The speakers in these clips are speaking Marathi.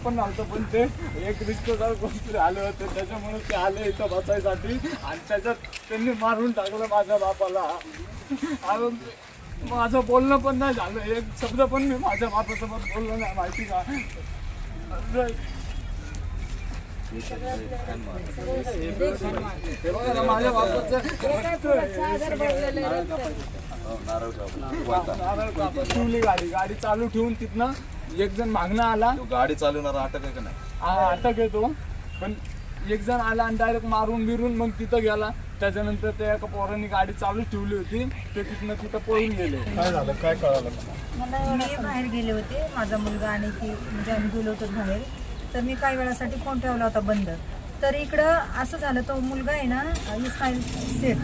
पण नव्हतं पण ते एक रिश्तेदार कोणतरी आले होते त्याच्यामुळे ते आले इथं बसायसाठी आणि त्याच्यात त्यांनी मारून टाकलं माझ्या बापाला. अजून माझं बोलणं पण नाही झालं. एक शब्द पण मी माझ्या बापासोबत बोललो नाही माहिती का? हे बघा ना, माझ्या बापाचं नारळ गाडी गाडी चालू ठेवून तिथनं एक जण मागणं आला. तो गाडी चालवणारा अटक आहे का नाही? आ- अटक येतो पण एक जण आला आणि डायरेक्ट मारून बिरून मग तिथं गेला. त्याच्यानंतर त्या एका पोरांनी गाडी चालू ठेवली होती. ते तिथनं तिथं पळून गेले. काय झालं? काय कळालं? मी बाहेर गेले होते. माझा मुलगा आणि ती म्हणजे आम्ही गेलो होतो बाहेर. तर मी काही वेळासाठी फोन ठेवला होता बंद. तर इकडं असं झालं तो मुलगा आहे ना इस्माईल शेख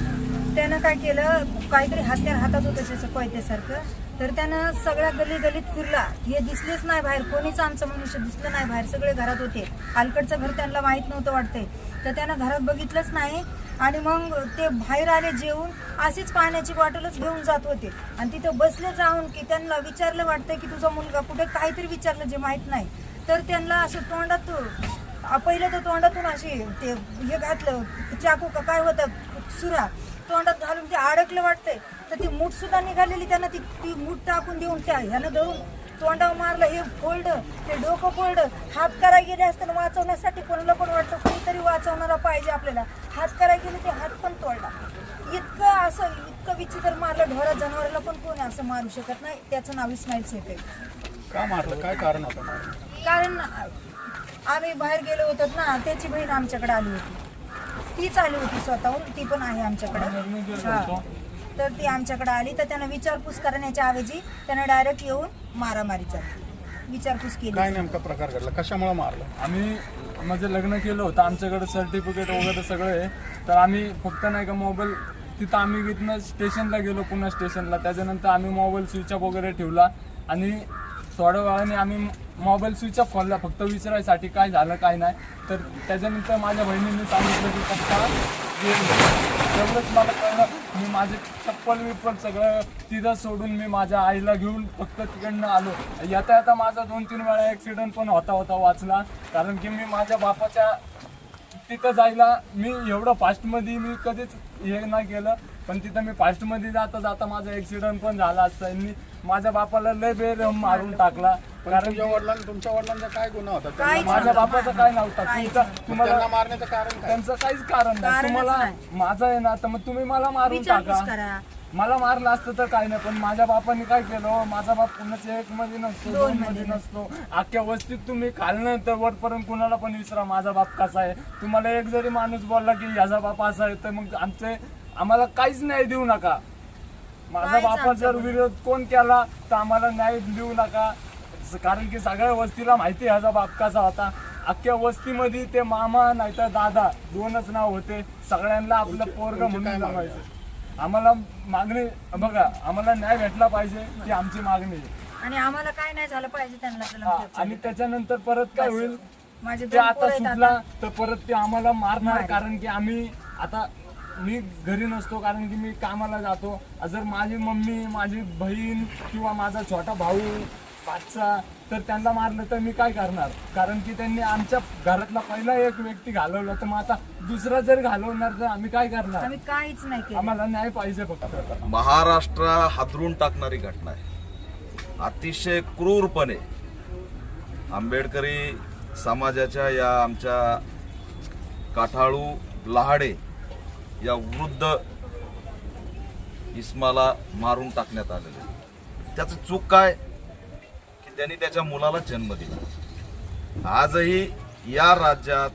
त्यानं काय केलं काहीतरी हत्यार हातात होतं त्याचं कोयत्यासारखं. तर त्यानं सगळ्या गली गलीत फिरला. हे दिसलेच नाही बाहेर. कोणीच आमचं मनुष्य दिसलं नाही बाहेर. सगळे घरात होते. अलकडचं घर त्यांना माहीत नव्हतं वाटतंय. तर त्यानं घरात बघितलंच नाही. आणि मग ते बाहेर आले जेवून अशीच पाण्याची बॉटलच घेऊन जात होते. आणि तिथं बसले जाऊन की त्यांना विचारलं वाटतं की तुझा मुलगा कुठे? काहीतरी विचारलं जे माहीत नाही. तर त्यांना असं तोंडात पहिलं तर तोंडातून अशी ते हे घातलं. चाकू का काय होतं? सुरा. तोंडात घालून ते अडकलं वाटतंय. तर ती मूठ सुद्धा निघालेली त्यांना ती ती मूठ टाकून देऊन त्या ह्यानं धरून तोंडावर मारलं. हे फोल्ड ते डोकं फोल्ड. हात कराय गेले असताना वाचवण्यासाठी कोणाला पण वाटतं कोणीतरी वाचवणारा पाहिजे आपल्याला. हात कराय गेले ते हात पण तोडला. इतकं असं इतकं विचित्र मारलं. ढोरा जनावराला पण कोणी असं मारू शकत नाही? त्याचं नाव इस्माईल शेख आहे. का मारलं? काय कारण होतं? कारण आम्ही बाहेर गेलो होतो ना त्याची बहीण आमच्याकडे आली होती. तीच आली होती स्वतःहून. ती पण आहे आमच्याकडे. हा. तर ती आमच्याकडे आली. तर त्यानं विचारपूस करण्याच्या ऐवजी त्यानं डायरेक्ट येऊन मारामारीचा विचारपूस केली. काय नेमका प्रकार घडला? कशामुळे मारलं? आम्ही माझं लग्न केलं होतं. आमच्याकडे सर्टिफिकेट वगैरे सगळं आहे. तर आम्ही फक्त नाही का मोबाईल तिथं आम्ही इथनं स्टेशनला गेलो पुन्हा स्टेशनला त्याच्यानंतर आम्ही मोबाईल स्विच ऑफ वगैरे ठेवला. आणि थोड्या वेळाने आम्ही मोबाईल स्विच ऑफ खोलला. फक्त विचारायसाठी काय झालं काय नाही. तर त्याच्यानंतर माझ्या बहिणीने सांगितलं की पप्पा एवढंच मला कळलं. मी माझे चप्पल विप्पल सगळं तिथं सोडून मी माझ्या आईला घेऊन फक्त तिकडनं आलो. येता येता माझा दोन तीन वेळा ॲक्सिडेंट पण होता होता वाचला. कारण की मी माझ्या बापाच्या तिथं जायला मी एवढं फास्टमध्ये मी कधीच हे नाही केलं. पण तिथं मी फास्टमध्ये जाता जाता माझा ॲक्सिडंट पण झाला असता. यांनी माझ्या बापाला लय बेर मारून टाकला. पण कारण तुझ्या तुमच्या वडिलांचा काय गुन्हा होता? काहीच माझ्या नव्हतं. बापाचं काय नव्हतं? काहीच तुमचं नव्हतं. तुम्हाला त्यांना मारण्याचं कारण काय? त्यांचं काहीच कारण नाही. कारणच तुम्हाला नाही. माझं आहे ना तर मग तुम्ही मला मारून विचारपूस टाका. करा. मला मारलं असतं तर काही नाही पण माझ्या बापाने काय केलं? माझा बाप कुणाच्या एक मध्ये नसतो दोन दोन मध्ये मध्ये नसतो. अख्ख्या वस्तीत तुम्ही खालनं तर वरपर्यंत कुणाला पण विचारा माझा बाप कसा आहे? तुम्हाला एक जरी माणूस बोलला की याचा बाप असा आहे तर मग आमचे आम्हाला काहीच न्याय देऊ नका. माझा काहीच बापा आमचं जर. विरोध कोण केला तर आम्हाला न्याय देऊ नका. कारण की सगळ्या वस्तीला माहिती आहे ह्याचा बाप कसा होता. अख्ख्या वस्तीमध्ये ते मामा नाहीतर दादा दोनच नाव होते. सगळ्यांना आपलं पोरग म्हणून जमायचं. आम्हाला मागणी बघा आम्हाला न्याय भेटला पाहिजे ती आमची मागणी आहे. आणि आम्हाला काय नाही झालं पाहिजे त्यांना आणि त्याच्यानंतर परत काय होईल? माझे ते आता सुटला. तर परत ते आम्हाला मारणार. कारण की आम्ही आता मी घरी नसतो कारण की मी कामाला जातो. जर माझी मम्मी माझी बहीण किंवा माझा छोटा भाऊ बादशा तर त्यांना मारलं तर मी काय करणार? कारण की त्यांनी आमच्या घरातला पहिला एक व्यक्ती घालवला तर मग आता दुसरा जर घालवणार तर आम्ही काय करणार? आम्ही काहीच नाही केलं. आम्हाला न्याय पाहिजे फक्त. महाराष्ट्र हादरून टाकणारी घटना आहे. अतिशय क्रूरपणे आंबेडकरी समाजाच्या या आमच्या काठाळू लहाडे या वृद्ध इस्माला मारून टाकण्यात आलेले. त्याचं चूक काय? त्यांनी त्याच्या मुलाला जन्म दिला. आजही या राज्यात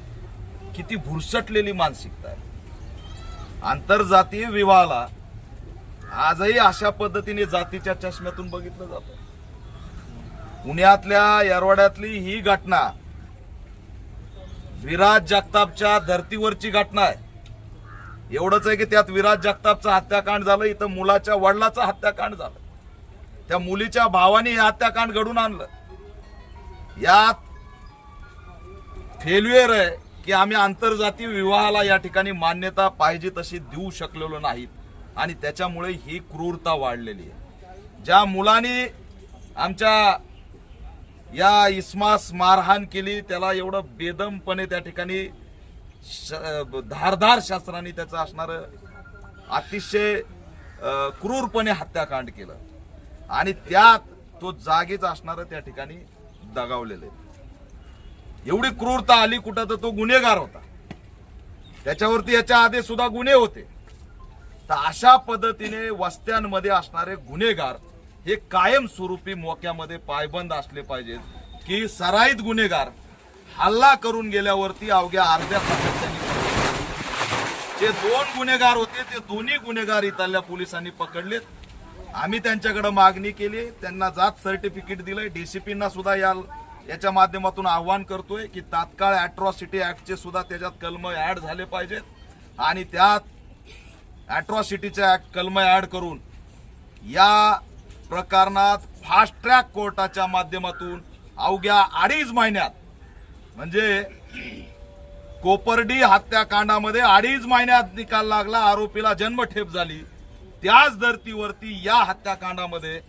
किती भुरसटलेली मानसिकता आहे. आंतरजातीय विवाहाला आजही अशा पद्धतीने जातीच्या चष्म्यातून बघितलं जात. पुण्यातल्या येरवाड्यातली ही घटना विराज जगतापच्या धर्तीवरची घटना आहे. एवढंच आहे की त्यात विराज जगतापचं हत्याकांड झालं इथं मुलाच्या वडिलाचं हत्याकांड झालं. त्या मुलीच्या भावाने हे हत्याकांड घडून आणलं. यात फेल्युअर आहे की आम्ही आंतरजातीय विवाहाला या ठिकाणी मान्यता पाहिजे तशी देऊ शकलेलो नाहीत. आणि त्याच्यामुळे ही क्रूरता वाढलेली आहे. ज्या मुलांनी आमच्या या इस्मास मारहाण केली त्याला एवढं बेदमपणे त्या ठिकाणी श- धारधार शास्त्राने त्याचं असणारं अतिशय क्रूरपणे हत्याकांड केलं. आणि त्यात तो जागीच असणार त्या ठिकाणी दगावलेले एवढी क्रूरता आली कुठं तर तो गुन्हेगार होता. त्याच्यावरती याच्या आधी सुद्धा गुन्हे होते. तर अशा पद्धतीने वस्त्यांमध्ये असणारे गुन्हेगार हे कायम स्वरूपी मोक्यामध्ये पायबंद असले पाहिजेत की सराईत गुन्हेगार हल्ला करून गेल्यावरती अवघ्या अर्ध्या तासात त्यांनी जे दोन गुन्हेगार होते ते दोन्ही गुन्हेगार इथल्या पोलिसांनी पकडलेत. आम्ही त्यांच्याकडे मागणी केली त्यांना जात सर्टिफिकेट दिलंय. डीसीपींना सुद्धा या याच्या माध्यमातून आव्हान करतोय की तात्काळ अॅट्रॉसिटी ऍक्टचे सुद्धा त्याच्यात कलम ऍड झाले पाहिजेत. आणि त्यात अॅट्रॉसिटीच्या कलम ऍड करून या प्रकरणात फास्ट ट्रॅक कोर्टाच्या माध्यमातून अवघ्या अडीच महिन्यात म्हणजे कोपर्डी हत्याकांडामध्ये अडीच महिन्यात निकाल लागला आरोपीला जन्मठेप झाली. त्याच धर्तीवरती या हत्याकांडामध्ये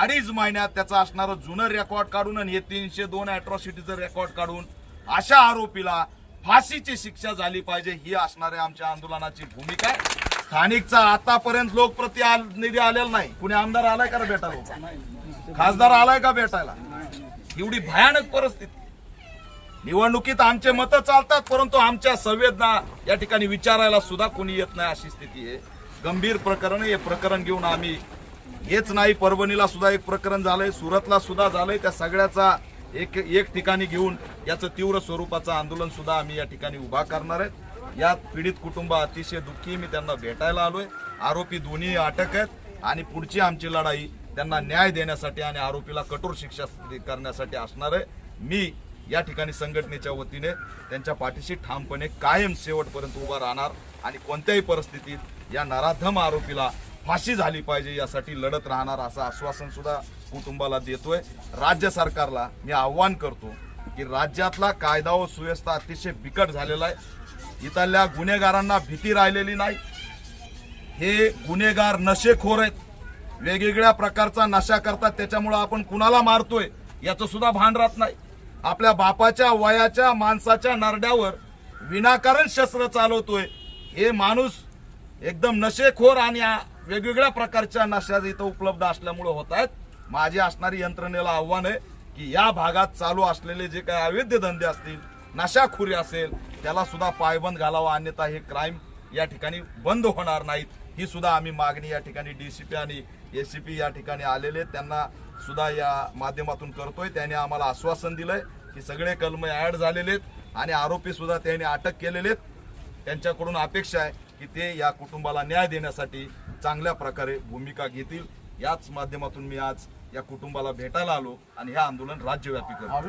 अडीच महिन्यात त्याचा असणारं जुनं रेकॉर्ड काढून आणि हे तीनशे दोन अॅट्रॉसिटीचं रेकॉर्ड काढून अशा आरोपीला फाशीची शिक्षा झाली पाहिजे ही असणाऱ्या आमच्या आंदोलनाची भूमिका आहे. स्थानिकचा आतापर्यंत लोकप्रतिनिधी आलेला नाही. कुणी आमदार आलाय का भेटायला खासदार आलाय का भेटायला? एवढी भयानक परिस्थिती. निवडणुकीत आमचे मतं चालतात परंतु आमच्या संवेदना या ठिकाणी विचारायला सुद्धा कोणी येत नाही अशी स्थिती आहे. गंभीर प्रकरण हे प्रकरण घेऊन आम्ही हेच नाही परभणीला सुद्धा एक प्रकरण झालंय सुरतला सुद्धा झालंय. त्या सगळ्याचा एक एक ठिकाणी घेऊन याचं तीव्र स्वरूपाचं आंदोलन सुद्धा आम्ही या ठिकाणी उभा करणार आहेत यात पीडित कुटुंब अतिशय दुःखी मी त्यांना भेटायला आलोय. आरोपी दोन्ही अटक आहेत आणि पुढची आमची लढाई त्यांना न्याय देण्यासाठी आणि आरोपीला कठोर शिक्षा करण्यासाठी असणार आहे. मी या ठिकाणी संघटनेच्या वतीने त्यांच्या पाठीशी ठामपणे कायम शेवटपर्यंत उभा राहणार आणि कोणत्याही परिस्थितीत या नराधम आरोपीला फाशी झाली पाहिजे यासाठी लढत राहणार असं आश्वासन सुद्धा कुटुंबाला देतोय. राज्य सरकारला मी आव्हान करतो की राज्यातला कायदा व सुव्यवस्था अतिशय बिकट झालेला आहे. इथल्या गुन्हेगारांना भीती राहिलेली नाही. हे गुन्हेगार नशेखोर आहेत. वेगवेगळ्या प्रकारचा नशा करतात. त्याच्यामुळं आपण कुणाला मारतोय याचं सुद्धा भान राहत नाही. आपल्या बापाच्या वयाच्या माणसाच्या नरड्यावर विनाकारण शस्त्र चालवतोय. हे माणूस एकदम नशेखोर आणि वेगवेगळ्या प्रकारच्या नशा इथं उपलब्ध असल्यामुळे होत आहेत. माझी असणारी यंत्रणेला आव्हान आहे की या भागात चालू असलेले जे काही अवैध धंदे असतील नशाखोरी असेल त्याला सुद्धा पायबंद घालावा अन्यथा हे क्राईम या ठिकाणी बंद होणार नाहीत. ही सुद्धा आम्ही मागणी या ठिकाणी डीसीपी आणि एसीपी या ठिकाणी आलेले आहेत. त्यांना सुद्धा या माध्यमातून करतोय. त्याने आम्हाला आश्वासन दिलंय की सगळे कलम ऍड झालेले आहेत आणि आरोपी सुद्धा त्यांनी अटक केलेले आहेत. त्यांच्याकडून अपेक्षा आहे की ते या कुटुंबाला न्याय देण्यासाठी चांगल्या प्रकारे भूमिका घेतील. याच माध्यमातून मी आज या कुटुंबाला भेटायला आलो आणि हे आंदोलन राज्यव्यापी करतो.